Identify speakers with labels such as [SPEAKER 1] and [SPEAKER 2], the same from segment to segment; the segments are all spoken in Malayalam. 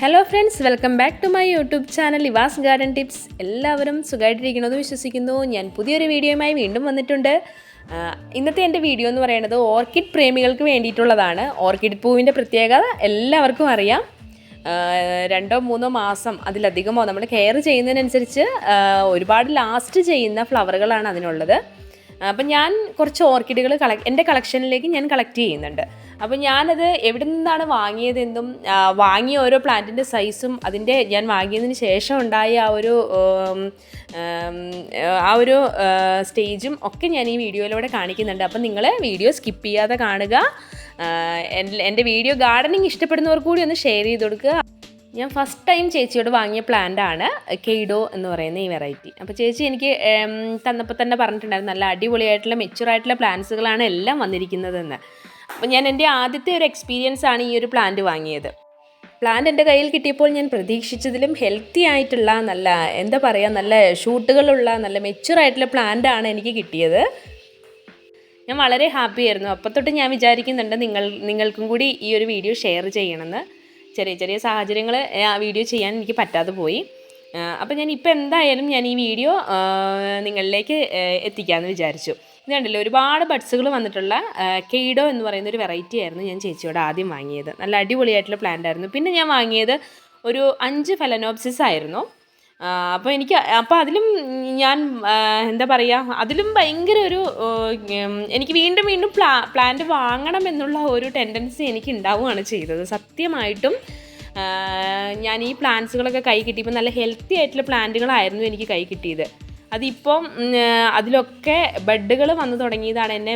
[SPEAKER 1] Hello friends welcome back to my YouTube channel ഇവാസ് garden tips എല്ലാവരും സുഖമായിട്ടിരിക്കണമെന്ന് വിശ്വസിക്കുന്നു. ഞാൻ പുതിയൊരു വീഡിയോയുമായി വീണ്ടും വന്നിട്ടുണ്ട്. ഇന്നത്തെ എന്റെ വീഡിയോ എന്ന് പറയുന്നത് ഓർക്കിഡ് പ്രേമികൾക്ക് വേണ്ടിയിട്ടുള്ളതാണ്. ഓർക്കിഡ് പൂവിന്റെ പ്രത്യേകത എല്ലാവർക്കും അറിയാം. രണ്ടോ മൂന്നോ മാസം അതിലധികമോ നമ്മൾ കെയർ ചെയ്യുന്നതിനനുസരിച്ച് ഒരുപാട് ലാസ്റ്റ് ചെയ്യുന്ന ഫ്ലവറുകളാണ് അതിനുള്ളത്. അപ്പം ഞാൻ കുറച്ച് ഓർക്കിഡുകൾ കളക് എന്റെ കളക്ഷനിലേക്ക് ഞാൻ കളക്ട് ചെയ്യുന്നുണ്ട്. അപ്പം ഞാനത് എവിടെ നിന്നാണ് വാങ്ങിയതെന്നും വാങ്ങിയ ഓരോ പ്ലാന്റിന്റെ സൈസും അതിന്റെ ഞാൻ വാങ്ങിയതിന് ശേഷം ഉണ്ടായ ആ ഒരു ആ ഒരു സ്റ്റേജും ഒക്കെ ഞാൻ ഈ വീഡിയോയിലൂടെ കാണിക്കുന്നുണ്ട്. അപ്പം നിങ്ങൾ വീഡിയോ സ്കിപ്പ് ചെയ്യാതെ കാണുക. എന്റെ- എന്റെ വീഡിയോ ഗാർഡനിങ് ഇഷ്ടപ്പെടുന്നവർ കൂടി ഒന്ന് ഷെയർ ചെയ്ത് കൊടുക്കുക. ഞാൻ ഫസ്റ്റ് ടൈം ചേച്ചിയോട് വാങ്ങിയ പ്ലാന്റ് ആണ് കെയ്ഡോ എന്ന് പറയുന്ന ഈ വെറൈറ്റി. അപ്പോൾ ചേച്ചി എനിക്ക് തന്നപ്പോൾ തന്നെ പറഞ്ഞിട്ടുണ്ടായിരുന്നു നല്ല അടിപൊളിയായിട്ടുള്ള മെച്യൂർ ആയിട്ടുള്ള പ്ലാന്റ്സുകളാണ് എല്ലാം വന്നിരിക്കുന്നതെന്ന്. അപ്പോൾ ഞാൻ എന്റെ ആദ്യത്തെ ഒരു എക്സ്പീരിയൻസ് ആണ് ഈ ഒരു പ്ലാന്റ് വാങ്ങിയത്. പ്ലാന്റ് എന്റെ കയ്യിൽ കിട്ടിയപ്പോൾ ഞാൻ പ്രതീക്ഷിച്ചതിലും ഹെൽത്തി ആയിട്ടുള്ള നല്ല എന്താ പറയുക നല്ല ഷൂട്ടുകളുള്ള നല്ല മെച്യൂർ ആയിട്ടുള്ള പ്ലാന്റ് ആണ് എനിക്ക് കിട്ടിയത്. ഞാൻ വളരെ ഹാപ്പി ആയിരുന്നു. അപ്പോൾ തൊട്ട് ഞാൻ വിചാരിക്കുന്നുണ്ട് നിങ്ങൾ നിങ്ങൾക്കും കൂടി ഈ ഒരു വീഡിയോ ഷെയർ ചെയ്യണമെന്ന്. ചെറിയ ചെറിയ സാഹചര്യങ്ങൾ ആ വീഡിയോ ചെയ്യാൻ എനിക്ക് പറ്റാതെ പോയി. അപ്പോൾ ഞാൻ ഇപ്പോൾ എന്തായാലും ഞാൻ ഈ വീഡിയോ നിങ്ങളിലേക്ക് എത്തിക്കാമെന്ന് വിചാരിച്ചു. ഇത് കണ്ടില്ലേ ഒരുപാട് ബഡ്സുകൾ വന്നിട്ടുള്ള കെയ്ഡോ എന്ന് പറയുന്ന ഒരു വെറൈറ്റി ആയിരുന്നു ഞാൻ ചേച്ചിയോട് ആദ്യം വാങ്ങിയത്. നല്ല അടിപൊളിയായിട്ടുള്ള പ്ലാന്റ് ആയിരുന്നു. പിന്നെ ഞാൻ വാങ്ങിയത് ഒരു അഞ്ച് ഫെലനോപ്സിസ് ആയിരുന്നു. അപ്പോൾ എനിക്ക് അപ്പോൾ അതിലും ഞാൻ എന്താ പറയുക അതിലും ഭയങ്കര ഒരു എനിക്ക് വീണ്ടും വീണ്ടും പ്ലാ പ്ലാന്റ് വാങ്ങണം എന്നുള്ള ഒരു ടെൻഡൻസി എനിക്ക് ഉണ്ടാവുകയാണ് ചെയ്തത്. സത്യമായിട്ടും ഞാൻ ഈ പ്ലാന്റ്സുകളൊക്കെ കൈ കിട്ടിയപ്പോൾ നല്ല ഹെൽത്തി ആയിട്ടുള്ള പ്ലാന്റുകളായിരുന്നു എനിക്ക് കൈ കിട്ടിയത്. അതിപ്പം അതിലൊക്കെ ബെഡുകൾ വന്നു തുടങ്ങിയതാണ് എന്നെ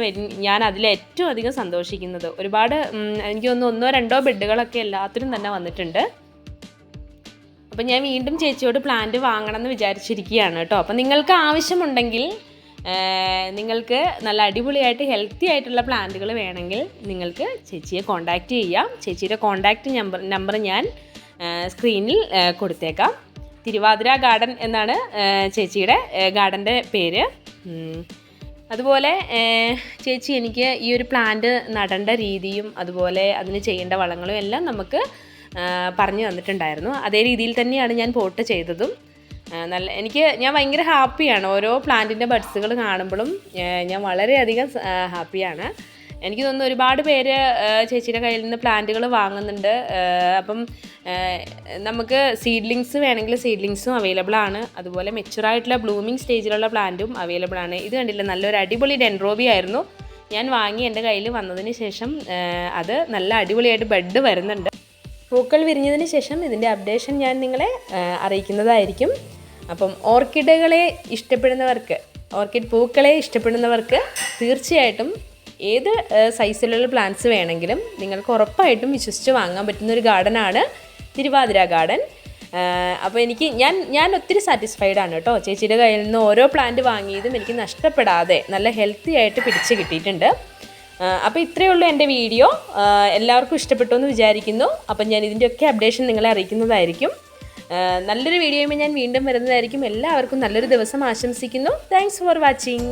[SPEAKER 1] ഞാൻ അതിൽ ഏറ്റവും അധികം സന്തോഷിക്കുന്നത്. ഒരുപാട് എനിക്ക് തോന്നുന്നു ഒന്നോ രണ്ടോ ബെഡുകളൊക്കെ എല്ലാത്തിനും തന്നെ വന്നിട്ടുണ്ട്. അപ്പം ഞാൻ വീണ്ടും ചേച്ചിയോട് പ്ലാന്റ് വാങ്ങണം എന്ന് വിചാരിച്ചിരിക്കുകയാണ് കേട്ടോ. അപ്പം നിങ്ങൾക്ക് ആവശ്യമുണ്ടെങ്കിൽ നിങ്ങൾക്ക് നല്ല അടിപൊളിയായിട്ട് ഹെൽത്തി ആയിട്ടുള്ള പ്ലാന്റുകൾ വേണമെങ്കിൽ നിങ്ങൾക്ക് ചേച്ചിയെ കോൺടാക്റ്റ് ചെയ്യാം. ചേച്ചിയുടെ കോൺടാക്റ്റ് നമ്പർ നമ്പർ ഞാൻ സ്ക്രീനിൽ കൊടുത്തേക്കാം. തിരുവാതിര ഗാർഡൻ എന്നാണ് ചേച്ചിയുടെ ഗാർഡന്റെ പേര്. അതുപോലെ ചേച്ചി എനിക്ക് ഈ ഒരു പ്ലാന്റ് നടേണ്ട രീതിയും അതുപോലെ അതിന് ചെയ്യേണ്ട വളങ്ങളും എല്ലാം നമുക്ക് പറഞ്ഞു തന്നിട്ടുണ്ടായിരുന്നു. അതേ രീതിയിൽ തന്നെയാണ് ഞാൻ പോട്ട് ചെയ്തതും. നല്ല എനിക്ക് ഞാൻ ഭയങ്കര ഹാപ്പിയാണ്. ഓരോ പ്ലാന്റിന്റെ ബഡ്സുകൾ കാണുമ്പോഴും ഞാൻ വളരെയധികം ഹാപ്പിയാണ്. എനിക്ക് തോന്നുന്നു ഒരുപാട് പേര് ചേച്ചിയുടെ കയ്യിൽ നിന്ന് പ്ലാന്റുകൾ വാങ്ങുന്നുണ്ട്. അപ്പം നമുക്ക് സീഡ്ലിങ്സ് വേണമെങ്കിൽ സീഡ്ലിങ്സും അവൈലബിൾ ആണ്. അതുപോലെ മെച്ചുറായിട്ടുള്ള ബ്ലൂമിങ് സ്റ്റേജിലുള്ള പ്ലാന്റും അവൈലബിൾ ആണ്. ഇത് കണ്ടില്ല നല്ലൊരു അടിപൊളി ഡെൻഡ്രോബി ആയിരുന്നു. ഞാൻ വാങ്ങി എന്റെ കയ്യിൽ വന്നതിന് ശേഷം അത് നല്ല അടിപൊളിയായിട്ട് ബെഡ് വരുന്നുണ്ട്. പൂക്കൾ വിരിഞ്ഞതിന് ശേഷം ഇതിന്റെ അപ്ഡേഷൻ ഞാൻ നിങ്ങളെ അറിയിക്കുന്നതായിരിക്കും. അപ്പം ഓർക്കിഡുകളെ ഇഷ്ടപ്പെടുന്നവർക്ക് ഓർക്കിഡ് പൂക്കളെ ഇഷ്ടപ്പെടുന്നവർക്ക് തീർച്ചയായിട്ടും ഏത് സൈസിലുള്ള പ്ലാന്റ്സ് വേണമെങ്കിലും നിങ്ങൾക്ക് ഉറപ്പായിട്ടും വിശ്വസിച്ച് വാങ്ങാൻ പറ്റുന്ന ഒരു ഗാർഡനാണ് തിരുവാതിര ഗാർഡൻ അപ്പോൾ എനിക്ക് ഞാൻ ഞാൻ ഒത്തിരി സാറ്റിസ്ഫൈഡ് ആണ് കേട്ടോ. ചേച്ചിയുടെ കയ്യിൽ നിന്ന് ഓരോ പ്ലാന്റ് വാങ്ങിയതും എനിക്ക് നഷ്ടപ്പെടാതെ നല്ല ഹെൽത്തി ആയിട്ട് പിടിച്ച് കിട്ടിയിട്ടുണ്ട്. അപ്പോൾ ഇത്രയേ ഉള്ളൂ എന്റെ വീഡിയോ. എല്ലാവർക്കും ഇഷ്ടപ്പെട്ടു എന്ന് വിചാരിക്കുന്നു. അപ്പം ഞാൻ ഇതിന്റെയൊക്കെ അപ്ഡേഷൻ നിങ്ങളെ അറിയിക്കുന്നതായിരിക്കും. നല്ലൊരു വീഡിയോയുമായി ഞാൻ വീണ്ടും വരുന്നതായിരിക്കും. എല്ലാവർക്കും നല്ലൊരു ദിവസം ആശംസിക്കുന്നു. Thanks for watching